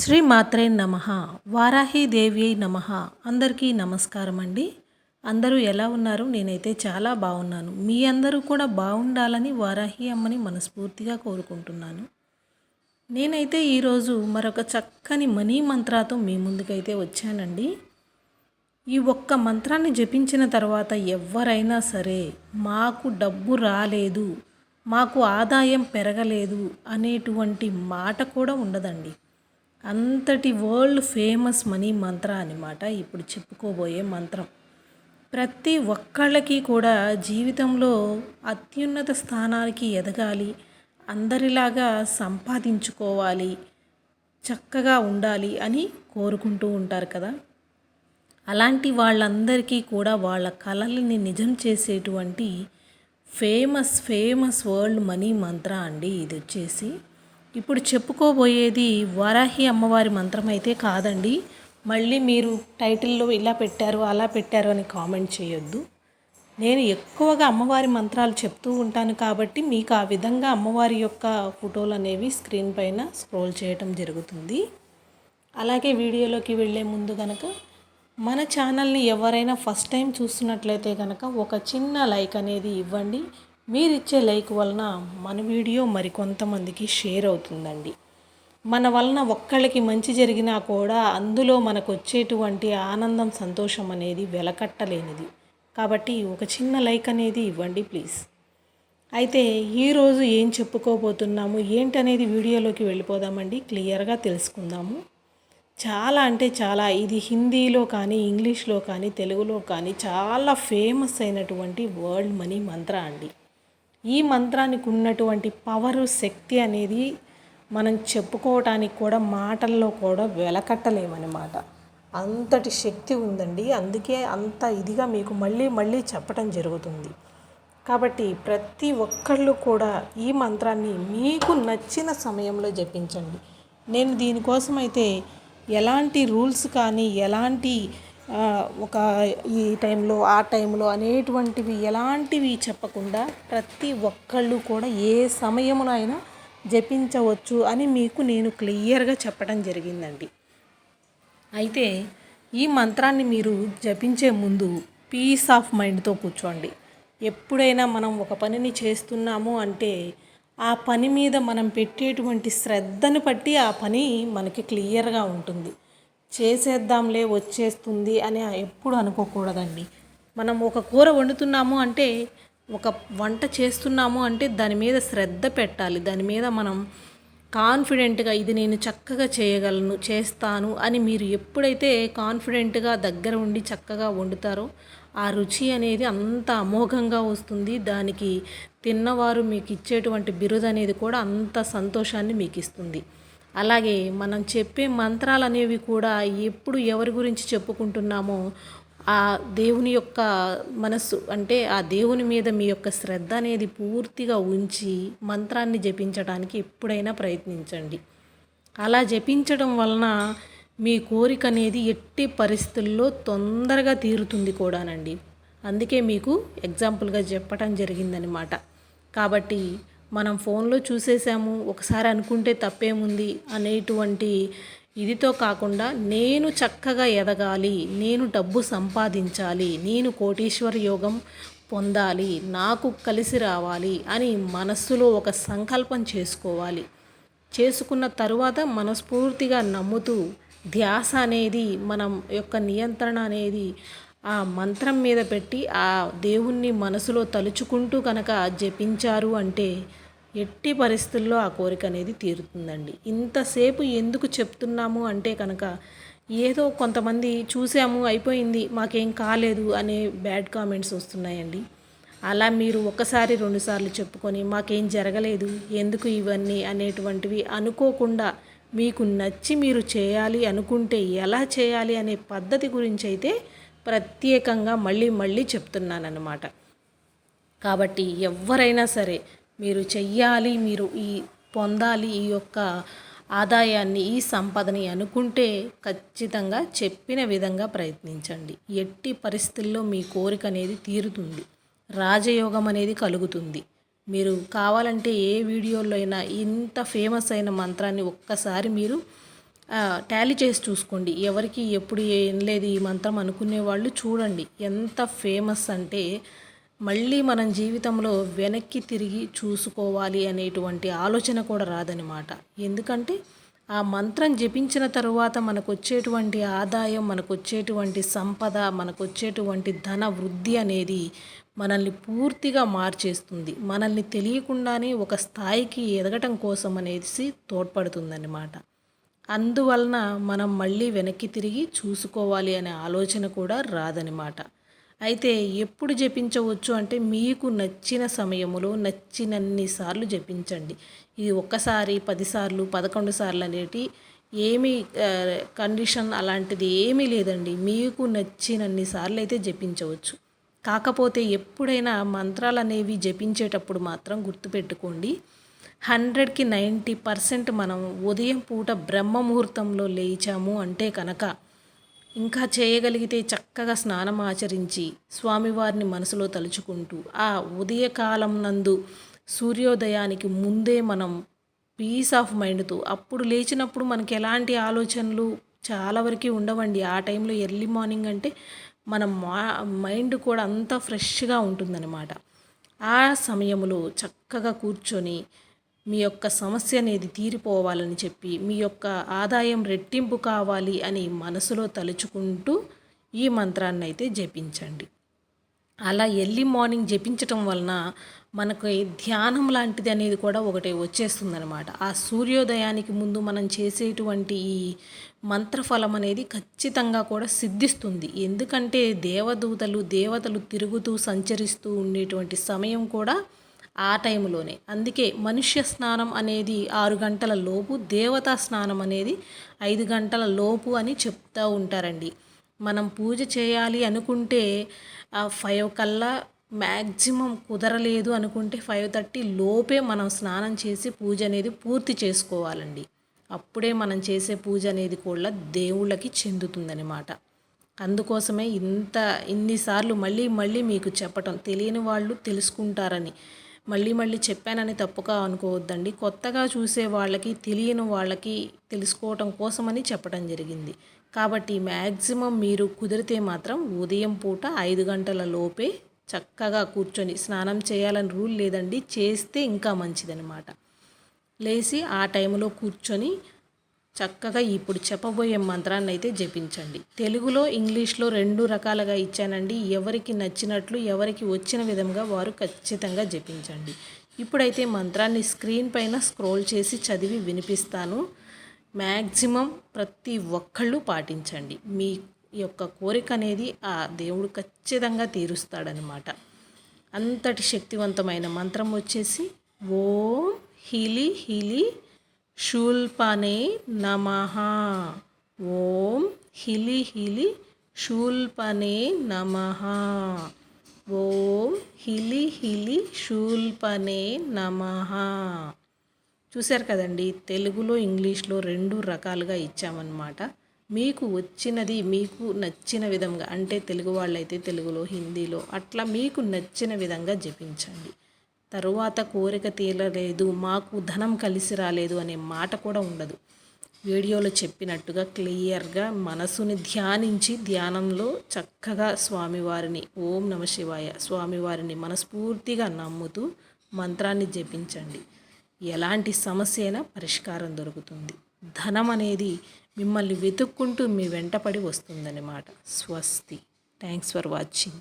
శ్రీ మాత్రే నమ వారాహిదేవి నమ. అందరికీ నమస్కారం అండి అందరూ ఎలా ఉన్నారు? నేనైతే చాలా బాగున్నాను. మీ అందరూ కూడా బాగుండాలని వారాహి అమ్మని మనస్ఫూర్తిగా కోరుకుంటున్నాను. నేనైతే ఈరోజు మరొక చక్కని మనీ మంత్రాతో మీ ముందుకైతే వచ్చానండి. ఈ ఒక్క మంత్రాన్ని జపించిన తర్వాత ఎవరైనా సరే మాకు డబ్బు రాలేదు మాకు ఆదాయం పెరగలేదు అనేటువంటి మాట కూడా ఉండదండి. అంతటి వరల్డ్ ఫేమస్ మనీ మంత్ర అనమాట ఇప్పుడు చెప్పుకోబోయే మంత్రం. ప్రతి ఒక్కళ్ళకి కూడా జీవితంలో అత్యున్నత స్థానానికి ఎదగాలి అందరిలాగా సంపాదించుకోవాలి చక్కగా ఉండాలి అని కోరుకుంటూ ఉంటారు కదా. అలాంటి వాళ్ళందరికీ కూడా వాళ్ళ కళల్ని నిజం చేసేటువంటి ఫేమస్ ఫేమస్ వరల్డ్ మనీ మంత్ర అండి. ఇది వచ్చేసి ఇప్పుడు చెప్పుకోబోయేది వారాహి అమ్మవారి మంత్రం అయితే కాదండి. మళ్ళీ మీరు టైటిల్లో ఇలా పెట్టారు అలా పెట్టారు అని కామెంట్ చేయొద్దు. నేను ఎక్కువగా అమ్మవారి మంత్రాలు చెప్తూ ఉంటాను కాబట్టి మీకు ఆ విధంగా అమ్మవారి యొక్క ఫోటోలు అనేవి స్క్రీన్ పైన స్క్రోల్ చేయటం జరుగుతుంది. అలాగే వీడియోలోకి వెళ్ళే ముందు కనుక మన ఛానల్ని ఎవరైనా ఫస్ట్ టైం చూస్తున్నట్లయితే కనుక ఒక చిన్న లైక్ అనేది ఇవ్వండి. మీరిచ్చే లైక్ వలన మన వీడియో మరికొంతమందికి షేర్ అవుతుందండి. మన వలన ఒక్కళ్ళకి మంచి జరిగినా కూడా అందులో మనకు వచ్చేటువంటి ఆనందం సంతోషం అనేది వెలకట్టలేనిది. కాబట్టి ఒక చిన్న లైక్ అనేది ఇవ్వండి ప్లీజ్. అయితే ఈరోజు ఏం చెప్పుకోబోతున్నాము ఏంటనేది వీడియోలోకి వెళ్ళిపోదామండి. క్లియర్గా తెలుసుకుందాము. చాలా అంటే చాలా ఇది హిందీలో కానీ ఇంగ్లీష్లో కానీ తెలుగులో కానీ చాలా ఫేమస్ అయినటువంటి వరల్డ్ మనీ మంత్ర అండి. ఈ మంత్రానికి ఉన్నటువంటి పవరు శక్తి అనేది మనం చెప్పుకోవటానికి కూడా మాటల్లో కూడా వెలకట్టలేమన్నమాట. అంతటి శక్తి ఉందండి. అందుకే అంత ఇదిగా మీకు మళ్ళీ మళ్ళీ చెప్పటం జరుగుతుంది. కాబట్టి ప్రతి ఒక్కళ్ళు కూడా ఈ మంత్రాన్ని మీకు నచ్చిన సమయంలో జపించండి. నేను దీనికోసం అయితే ఎలాంటి రూల్స్ కానీ ఎలాంటి ఒక ఈ టైంలో ఆ టైంలో అనేటువంటివి ఎలాంటివి చెప్పకుండా ప్రతి ఒక్కళ్ళు కూడా ఏ సమయమునైనా జపించవచ్చు అని మీకు నేను క్లియర్గా చెప్పడం జరిగిందండి. అయితే ఈ మంత్రాన్ని మీరు జపించే ముందు పీస్ ఆఫ్ మైండ్తో కూర్చోండి. ఎప్పుడైనా మనం ఒక పనిని చేస్తున్నాము అంటే ఆ పని మీద మనం పెట్టేటువంటి శ్రద్ధను బట్టి ఆ పని మనకి క్లియర్గా ఉంటుంది. చేసేద్దాంలే వచ్చేస్తుంది అని ఎప్పుడు అనుకోకూడదండి. మనం ఒక కూర వండుతున్నాము అంటే ఒక వంట చేస్తున్నాము అంటే దాని మీద శ్రద్ధ పెట్టాలి. దాని మీద మనం కాన్ఫిడెంట్గా ఇది నేను చక్కగా చేయగలను చేస్తాను అని మీరు ఎప్పుడైతే కాన్ఫిడెంట్గా దగ్గర ఉండి చక్కగా వండుతారో ఆ రుచి అనేది అంత అమోఘంగా వస్తుంది. దానికి తిన్నవారు మీకు ఇచ్చేటువంటి బిరుదు అనేది కూడా అంత సంతోషాన్ని మీకు ఇస్తుంది అలాగే మనం చెప్పే మంత్రాలు అనేవి కూడా ఎప్పుడు ఎవరి గురించి చెప్పుకుంటున్నామో ఆ దేవుని యొక్క మనస్సు అంటే ఆ దేవుని మీద మీ యొక్క శ్రద్ధ అనేది పూర్తిగా ఉంచి మంత్రాన్ని జపించడానికి ఎప్పుడైనా ప్రయత్నించండి. అలా జపించడం వలన మీ కోరిక అనేది ఎట్టి పరిస్థితుల్లో తొందరగా తీరుతుంది కూడానండి. అందుకే మీకు ఎగ్జాంపుల్గా చెప్పటం జరిగిందనమాట కాబట్టి మనం ఫోన్లో చూసేసాము ఒకసారి అనుకుంటే తప్పేముంది అనేటువంటి ఇదితో కాకుండా నేను చక్కగా ఎదగాలి నేను డబ్బు సంపాదించాలి నేను కోటీశ్వర యోగం పొందాలి నాకు కలిసి రావాలి అని మనస్సులో ఒక సంకల్పం చేసుకోవాలి. చేసుకున్న తరువాత మనస్ఫూర్తిగా నమ్ముతూ ధ్యాస అనేది మనం యొక్క నియంత్రణ అనేది ఆ మంత్రం మీద పెట్టి ఆ దేవుణ్ణి మనసులో తలుచుకుంటూ కనుక జపించారు అంటే ఎట్టి పరిస్థితుల్లో ఆ కోరిక అనేది తీరుతుందండి. ఇంతసేపు ఎందుకు చెప్తున్నాము అంటే కనుక ఏదో కొంతమంది చూసాము అయిపోయింది మాకేం కాలేదు అనే బ్యాడ్ కామెంట్స్ వస్తున్నాయండి. అలా మీరు ఒకసారి రెండుసార్లు చెప్పుకొని మాకేం జరగలేదు ఎందుకు ఇవన్నీ అనేటువంటివి అనుకోకుండా మీకు నచ్చి మీరు చేయాలి అనుకుంటే ఎలా చేయాలి అనే పద్ధతి గురించి అయితే ప్రత్యేకంగా మళ్ళీ మళ్ళీ చెప్తున్నానన్నమాట. కాబట్టి ఎవరైనా సరే మీరు చెయ్యాలి మీరు ఈ పొందాలి ఈ యొక్క ఆదాయాన్ని ఈ సంపదని అనుకుంటే ఖచ్చితంగా చెప్పిన విధంగా ప్రయత్నించండి. ఎట్టి పరిస్థితుల్లో మీ కోరిక అనేది తీరుతుంది. రాజయోగం అనేది కలుగుతుంది. మీరు కావాలంటే ఏ వీడియోలో అయినా ఇంత ఫేమస్ అయిన మంత్రాన్ని ఒక్కసారి మీరు టాలీ చేసి చూసుకోండి. ఎవరికి ఎప్పుడు ఏం లేదు ఈ మంత్రం అనుకునే వాళ్ళు చూడండి. ఎంత ఫేమస్ అంటే మళ్ళీ మనం జీవితంలో వెనక్కి తిరిగి చూసుకోవాలి అనేటువంటి ఆలోచన కూడా రాదనమాట ఎందుకంటే ఆ మంత్రం జపించిన తరువాత మనకు వచ్చేటువంటి ఆదాయం మనకు వచ్చేటువంటి సంపద మనకు వచ్చేటువంటి ధన వృద్ధి అనేది మనల్ని పూర్తిగా మార్చేస్తుంది. మనల్ని తెలియకుండానే ఒక స్థాయికి ఎదగటం కోసం అనేసి తోడ్పడుతుందన్నమాట. అందువలన మనం మళ్ళీ వెనక్కి తిరిగి చూసుకోవాలి అనే ఆలోచన కూడా రాదనమాట అయితే ఎప్పుడు జపించవచ్చు అంటే మీకు నచ్చిన సమయములో నచ్చినన్ని సార్లు జపించండి. ఇది ఒక్కసారి పదిసార్లు పదకొండు సార్లు అనేటి ఏమీ కండిషన్ అలాంటిది ఏమీ లేదండి. మీకు నచ్చినన్ని సార్లు అయితే జపించవచ్చు. కాకపోతే ఎప్పుడైనా మంత్రాలు అనేవి జపించేటప్పుడు మాత్రం గుర్తుపెట్టుకోండి. హండ్రెడ్కి నైంటీ పర్సెంట్ మనం ఉదయం పూట బ్రహ్మ ముహూర్తంలో లేచాము అంటే కనుక ఇంకా చేయగలిగితే చక్కగా స్నానం ఆచరించి స్వామివారిని మనసులో తలుచుకుంటూ ఆ ఉదయకాలం నందు సూర్యోదయానికి ముందే మనం పీస్ ఆఫ్ మైండ్తో అప్పుడు లేచినప్పుడు మనకి ఎలాంటి ఆలోచనలు చాలా వరకు ఉండవండి. ఆ టైంలో ఎర్లీ మార్నింగ్ అంటే మన మా మైండ్ కూడా అంతా ఫ్రెష్గా ఉంటుందన్నమాట. ఆ సమయంలో చక్కగా కూర్చొని మీ యొక్క సమస్య అనేది తీరిపోవాలని చెప్పి మీ యొక్క ఆదాయం రెట్టింపు కావాలి అని మనసులో తలుచుకుంటూ ఈ మంత్రాన్ని అయితే జపించండి. అలా ఎర్లీ మార్నింగ్ జపించటం వలన మనకు ధ్యానం లాంటిది అనేది కూడా ఒకటి వచ్చేస్తుందనమాట ఆ సూర్యోదయానికి ముందు మనం చేసేటువంటి ఈ మంత్రఫలం అనేది ఖచ్చితంగా కూడా సిద్ధిస్తుంది. ఎందుకంటే దేవదూతలు దేవతలు తిరుగుతూ సంచరిస్తూ ఉండేటువంటి సమయం కూడా ఆ టైంలోనే. అందుకే మనుష్య స్నానం అనేది ఆరు గంటల లోపు దేవతా స్నానం అనేది ఐదు గంటల లోపు అని చెప్తూ ఉంటారండి. మనం పూజ చేయాలి అనుకుంటే ఫైవ్ కల్లా మ్యాక్సిమం కుదరలేదు అనుకుంటే ఫైవ్ థర్టీ లోపే మనం స్నానం చేసి పూజ అనేది పూర్తి చేసుకోవాలండి. అప్పుడే మనం చేసే పూజ అనేది కూడా దేవుళ్ళకి చెందుతుందనమాట అందుకోసమే ఇంత ఇన్నిసార్లు మళ్ళీ మళ్ళీ మీకు చెప్పటం తెలియని వాళ్ళు తెలుసుకుంటారని మళ్ళీ మళ్ళీ చెప్పానని తప్పుగా అనుకోవద్దండి. కొత్తగా చూసే వాళ్ళకి తెలియని వాళ్ళకి తెలుసుకోవటం కోసమని చెప్పడం జరిగింది. కాబట్టి మ్యాక్సిమం మీరు కుదిరితే మాత్రం ఉదయం పూట ఐదు గంటల లోపే చక్కగా కూర్చొని స్నానం చేయాలని రూల్ లేదండి. చేస్తే ఇంకా మంచిదనమాట లేచి ఆ టైంలో కూర్చొని చక్కగా ఇప్పుడు చెప్పబోయే మంత్రాన్ని అయితే జపించండి. తెలుగులో ఇంగ్లీష్లో రెండు రకాలుగా ఇచ్చానండి. ఎవరికి నచ్చినట్లు ఎవరికి వచ్చిన విధంగా వారు ఖచ్చితంగా జపించండి. ఇప్పుడైతే మంత్రాన్ని స్క్రీన్ పైన స్క్రోల్ చేసి చదివి వినిపిస్తాను. మ్యాక్సిమం ప్రతి ఒక్కళ్ళు పాటించండి. మీ యొక్క కోరిక అనేది ఆ దేవుడు ఖచ్చితంగా తీరుస్తాడనమాట అంతటి శక్తివంతమైన మంత్రం వచ్చేసి ఓం హిలి హిలి శూల్పనే నమః. ఓం హిలి హిలి శూల్పనే నమః. ఓం హిలి హిలి శూల్పనే నమః. చూశారు కదండి తెలుగులో ఇంగ్లీష్లో రెండు రకాలుగా ఇచ్చామన్నమాట. మీకు వచ్చినది మీకు నచ్చిన విధంగా అంటే తెలుగు వాళ్ళైతే తెలుగులో హిందీలో అట్లా మీకు నచ్చిన విధంగా జపించండి. తరువాత కోరిక తీరలేదు మాకు ధనం కలిసి రాలేదు అనే మాట కూడా ఉండదు. వీడియోలో చెప్పినట్టుగా క్లియర్గా మనసుని ధ్యానించి ధ్యానంలో చక్కగా స్వామివారిని ఓం నమ శివాయ స్వామివారిని మనస్ఫూర్తిగా నమ్ముతూ మంత్రాన్ని జపించండి. ఎలాంటి సమస్య అయినా పరిష్కారం దొరుకుతుంది. ధనం అనేది మిమ్మల్ని వెతుక్కుంటూ మీ వెంటపడి వస్తుందన్నమాట. స్వస్తి. Thanks for watching